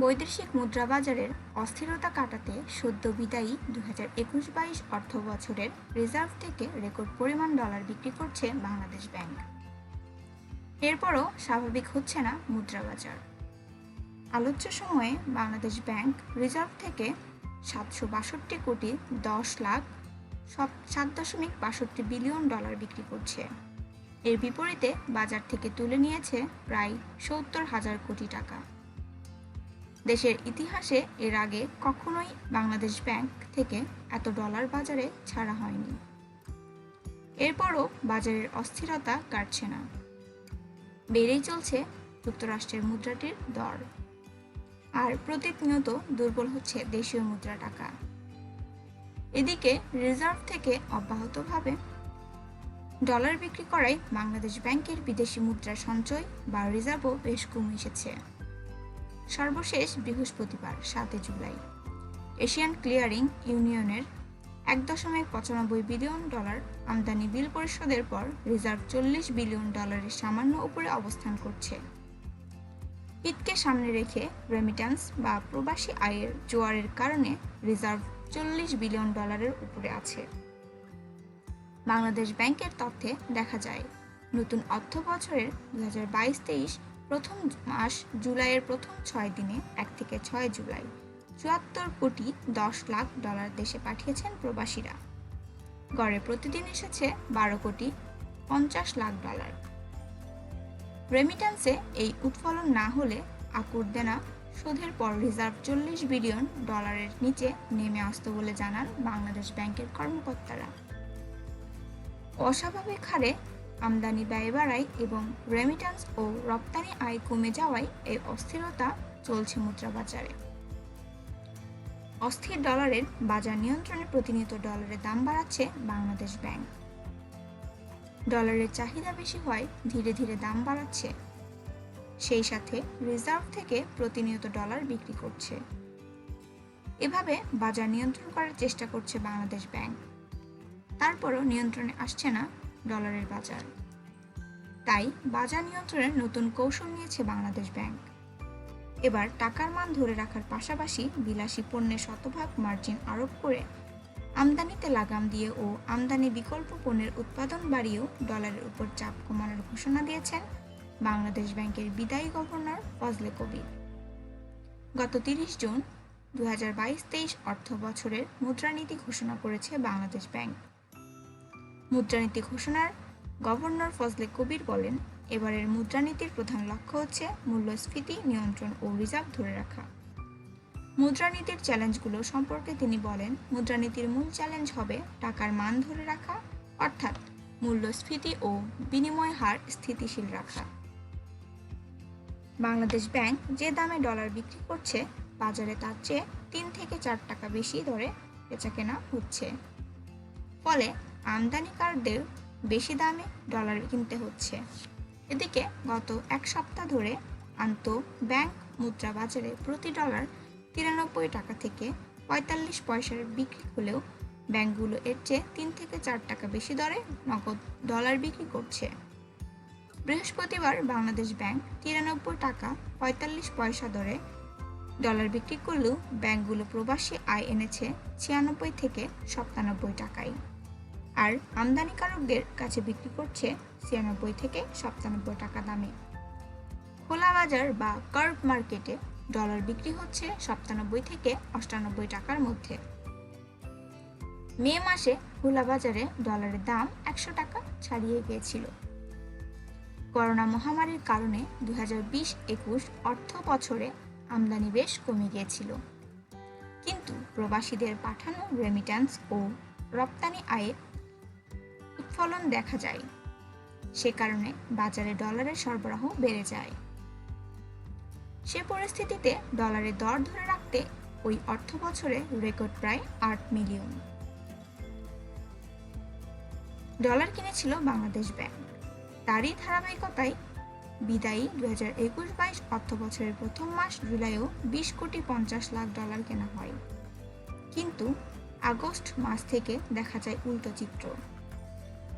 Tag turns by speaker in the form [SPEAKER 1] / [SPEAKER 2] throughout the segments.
[SPEAKER 1] বৈদেশিক মুদ্রা বাজারের অস্থিরতা কাটাতে সদ্য বিদায়ী দু হাজার একুশ বাইশ অর্থ বছরের রিজার্ভ থেকে রেকর্ড পরিমাণ ডলার বিক্রি করছে বাংলাদেশ ব্যাংক। এরপরও স্বাভাবিক হচ্ছে না মুদ্রা বাজার। আলোচ্য সময়ে বাংলাদেশ ব্যাংক রিজার্ভ থেকে সাতশো বাষট্টি কোটি দশ লাখ সব সাত দশমিক বাষট্টি বিলিয়ন ডলার বিক্রি করছে। এর বিপরীতে বাজার থেকে তুলে নিয়েছে প্রায় সত্তর হাজার কোটি টাকা। দেশের ইতিহাসে এর আগে কখনোই বাংলাদেশ ব্যাংক থেকে এত ডলার বাজারে ছাড়া হয়নি। এরপরও বাজারের অস্থিরতা কাটছে না। বেড়েই চলছে যুক্তরাষ্ট্রের মুদ্রাটির দর। আর প্রতিনিয়ত দুর্বল হচ্ছে দেশীয় মুদ্রা টাকা। এদিকে রিজার্ভ থেকে অব্যাহতভাবে ডলার বিক্রি করায় বাংলাদেশ ব্যাংকের বিদেশি মুদ্রা সঞ্চয় বা রিজার্ভও বেশ কমে এসেছে। সর্বশেষ বৃহস্পতিবার, সাতই জুলাই। এশিয়ান ক্লিয়ারিং ইউনিয়নের এক দশমিক পঁচানব্বই বিলিয়ন ডলার আমদানি বিল পরিশোধের পর রিজার্ভ চল্লিশ বিলিয়ন ডলারের সামান্য উপরে অবস্থান করছে। ঈদকে সামনে রেখে রেমিট্যান্স বা প্রবাসী আয়ের জোয়ারের কারণে রিজার্ভ চল্লিশ বিলিয়ন ডলারের উপরে আছে। বাংলাদেশ ব্যাংকের তথ্যে দেখা যায়, নতুন অর্থ বছরের দু হাজার বাইশ তেইশ প্রথম মাস জুলাইয়ের প্রথম ছয় দিনে, এক থেকে ছয় জুলাই, চুয়াত্তর কোটি দশ লাখ ডলার দেশে পাঠিয়েছেন প্রবাসীরা। গড়ে প্রতিদিন এসেছে বারো কোটি পঞ্চাশ লাখ ডলার। রেমিট্যান্সে এই উৎফলন না হলে আকুর দেনা শোধের পর রিজার্ভ চল্লিশ বিলিয়ন ডলারের নিচে নেমে আসতো বলে জানান বাংলাদেশ ব্যাংকের কর্মকর্তারা। অস্বাভাবিক হারে আমদানি ব্যয় বাড়ায় এবং রেমিট্যান্স ও রপ্তানি আয় কমে যাওয়ায় এই অস্থিরতা চলছে মুদ্রা বাজারে। অস্থির ডলারের বাজার নিয়ন্ত্রণে প্রতিনিয়ত ডলারের দাম বাড়াচ্ছে বাংলাদেশ ব্যাংক। ডলারের চাহিদা বেশি হয় ধীরে ধীরে দাম বাড়াচ্ছে। সেই সাথে রিজার্ভ থেকে প্রতিনিয়ত ডলার বিক্রি করছে। এভাবে বাজার নিয়ন্ত্রণ করার চেষ্টা করছে বাংলাদেশ ব্যাংক। তারপরও নিয়ন্ত্রণে আসছে না ডলারের বাজার। তাই বাজার নিয়ন্ত্রণের নতুন কৌশল নিয়েছে বাংলাদেশ ব্যাংক। এবার টাকার মান ধরে রাখার পাশাপাশি বিলাসী পণ্যের শতভাগ মার্জিন আরোপ করে আমদানিতে লাগাম দিয়ে ও আমদানি বিকল্প পণ্যের উৎপাদন বাড়িয়েও ডলারের উপর চাপ কমানোর ঘোষণা দিয়েছেন বাংলাদেশ ব্যাংকের বিদায়ী গভর্নর ফজলে কবির। গত তিরিশ জুন দু হাজার বাইশ তেইশ অর্থ বছরের মুদ্রানীতি ঘোষণা করেছে বাংলাদেশ ব্যাংক। মুদ্রানীতি ঘোষণার গভর্নর ফজলে কবির বলেন, এবারের মুদ্রানীতির প্রধান লক্ষ্য হচ্ছে মূল্যস্ফীতি, নিয়ন্ত্রণ ও রিজার্ভ ধরে রাখা। মুদ্রানীতির চ্যালেঞ্জগুলো সম্পর্কে তিনি বলেন, মুদ্রানীতির মূল চ্যালেঞ্জ হবে টাকার মান ধরে রাখা, অর্থাৎ মূল্যস্ফীতি ও বিনিময় হার স্থিতিশীল রাখা। বাংলাদেশ ব্যাংক যে দামে ডলার বিক্রি করছে, বাজারে তার চেয়ে তিন থেকে চার টাকা বেশি দরে বেচাকেনা হচ্ছে। ফলে আমদানিকারদের বেশি দামে ডলার কিনতে হচ্ছে। এদিকে গত এক সপ্তাহ ধরে আন্ত ব্যাংক মুদ্রা বাজারে প্রতি ডলার তিরানব্বই টাকা থেকে পঁয়তাল্লিশ পয়সার বিক্রি হলেও ব্যাংকগুলো এর চেয়ে তিন থেকে চার টাকা বেশি দরে নগদ ডলার বিক্রি করছে। বৃহস্পতিবার বাংলাদেশ ব্যাংক তিরানব্বই টাকা পঁয়তাল্লিশ পয়সা দরে ডলার বিক্রি করলেও ব্যাংকগুলো প্রবাসী আয় এনেছে ছিয়ানব্বই থেকে সাতানব্বই টাকায়। আর আমদানিকারকদের কাছে বিক্রি করছে ছিয়ানব্বই থেকে সাতানব্বই টাকা দামে। খোলা বাজার বা কার্ভ মার্কেটে ডলার বিক্রি হচ্ছে সাতানব্বই থেকে অষ্টানব্বই টাকার মধ্যে। মে মাসে খোলা বাজারে ডলারের দাম একশো টাকা ছাড়িয়ে গিয়েছিল। করোনা মহামারীর কারণে দু হাজার বিশ একুশ অর্থ বছরে আমদানি বেশ কমে গিয়েছিল। কিন্তু প্রবাসীদের পাঠানো রেমিট্যান্স ও রপ্তানি আয়ে উৎফলন দেখা যায়। সে কারণে বাজারে ডলারের সরবরাহ বেড়ে যায়। সে পরিস্থিতিতে ডলারের দর ধরে রাখতে ওই অর্থ বছরে রেকর্ড প্রায় আট মিলিয়ন। ডলার কিনেছিল বাংলাদেশ ব্যাংক। তারই ধারাবাহিকতায় বিদায়ী দু হাজার একুশ বাইশ অর্থ বছরের প্রথম মাস জুলাইও বিশ কোটি পঞ্চাশ লাখ ডলার কেনা হয়। কিন্তু আগস্ট মাস থেকে দেখা যায় উল্টো চিত্র।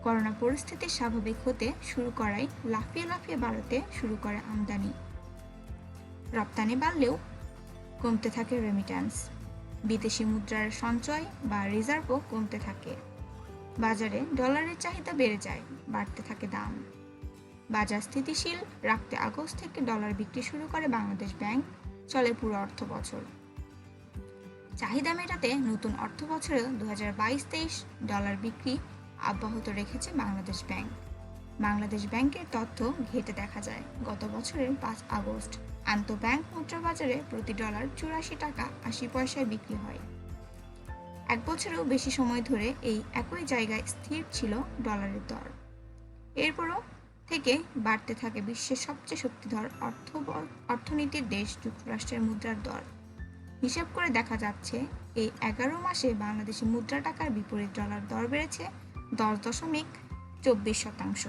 [SPEAKER 1] করোনা পরিস্থিতি স্বাভাবিক হতে শুরু করায় লাফিয়ে লাফিয়ে বাড়তে শুরু করে আমদানি। রপ্তানি বাড়লেও কমতে থাকে রেমিট্যান্স বিদেশি মুদ্রার সঞ্চয় বা রিজার্ভও কমতে থাকে। বাজারে ডলারের চাহিদা বেড়ে যায়, বাড়তে থাকে দাম। বাজার স্থিতিশীল রাখতে আগস্ট থেকে ডলার বিক্রি শুরু করে বাংলাদেশ ব্যাংক চলে পুরো অর্থ বছর। চাহিদা মেটাতে নতুন অর্থ বছরে দু হাজার ডলার বিক্রি অব্যাহত রেখেছে বাংলাদেশ ব্যাংক। বাংলাদেশ ব্যাংকের তথ্য ঘেটে দেখা যায়। গত বছরের পাঁচ আগস্ট আন্তঃব্যাংক মুদ্রা বাজারে প্রতি ডলার চুরাশি টাকা আশি পয়সায় বিক্রি হয়। এক বছরেও বেশি সময় ধরে এই একই জায়গায় স্থির ছিল ডলারের দর। এরপরও থেকে বাড়তে থাকে বিশ্বের সবচেয়ে শক্তিধর অর্থ অর্থনীতির দেশ যুক্তরাষ্ট্রের মুদ্রার দর। হিসাব করে দেখা যাচ্ছে, এই এগারো মাসে বাংলাদেশি মুদ্রা টাকার বিপরীত ডলার দর বেড়েছে দশ দশমিক চব্বিশ শতাংশ।